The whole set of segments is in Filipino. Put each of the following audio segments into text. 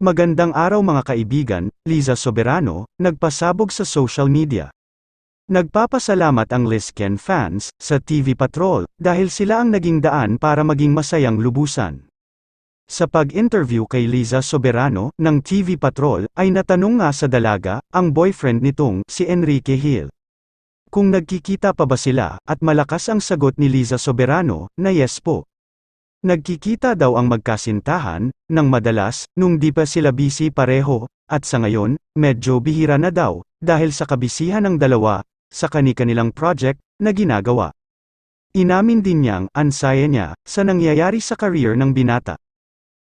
Magandang araw mga kaibigan, Liza Soberano, nagpasabog sa social media. Nagpapasalamat ang Lisken fans sa TV Patrol dahil sila ang naging daan para maging masayang lubusan. Sa pag-interview kay Liza Soberano ng TV Patrol ay natanong nga sa dalaga ang boyfriend nitong si Enrique Hill. Kung nagkikita pa ba sila at malakas ang sagot ni Liza Soberano na yes po. Nagkikita daw ang magkasintahan, ng madalas, nung di pa sila busy pareho, at sa ngayon, medyo bihira na daw, dahil sa kabisihan ng dalawa, sa kani-kanilang project, na ginagawa. Inamin din niyang, ansaya niya, sa nangyayari sa career ng binata.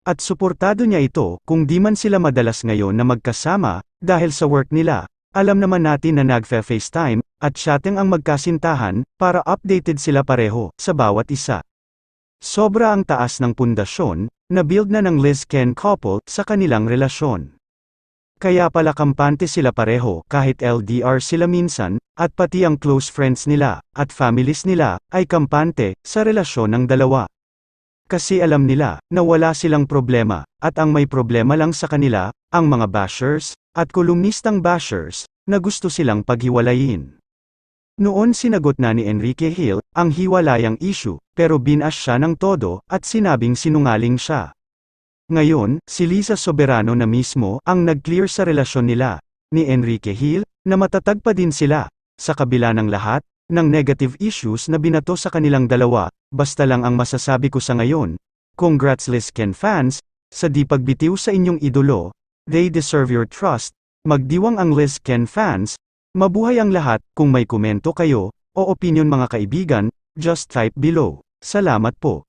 At suportado niya ito, kung di man sila madalas ngayon na magkasama, dahil sa work nila, alam naman natin na nagfe-FaceTime, at chatting ang magkasintahan, para updated sila pareho, sa bawat isa. Sobra ang taas ng pundasyon, na build na ng Liz Ken couple, sa kanilang relasyon. Kaya pala kampante sila pareho, kahit LDR sila minsan, at pati ang close friends nila, at families nila, ay kampante, sa relasyon ng dalawa. Kasi alam nila, na wala silang problema, at ang may problema lang sa kanila, ang mga bashers, at kolumnistang bashers, na gusto silang paghiwalayin. Noon sinagot na ni Enrique Hill, ang hiwalayang issue, pero binash siya ng todo, at sinabing sinungaling siya. Ngayon, si Lisa Soberano na mismo, ang nag-clear sa relasyon nila, ni Enrique Hill, na matatag pa din sila, sa kabila ng lahat, ng negative issues na binato sa kanilang dalawa, basta lang ang masasabi ko sa ngayon. Congrats Lisken fans, sa di pagbitiw sa inyong idolo, they deserve your trust, magdiwang ang Lisken fans, Mabuhay ang lahat, kung may komento kayo, o opinion mga kaibigan, just type below. Salamat po.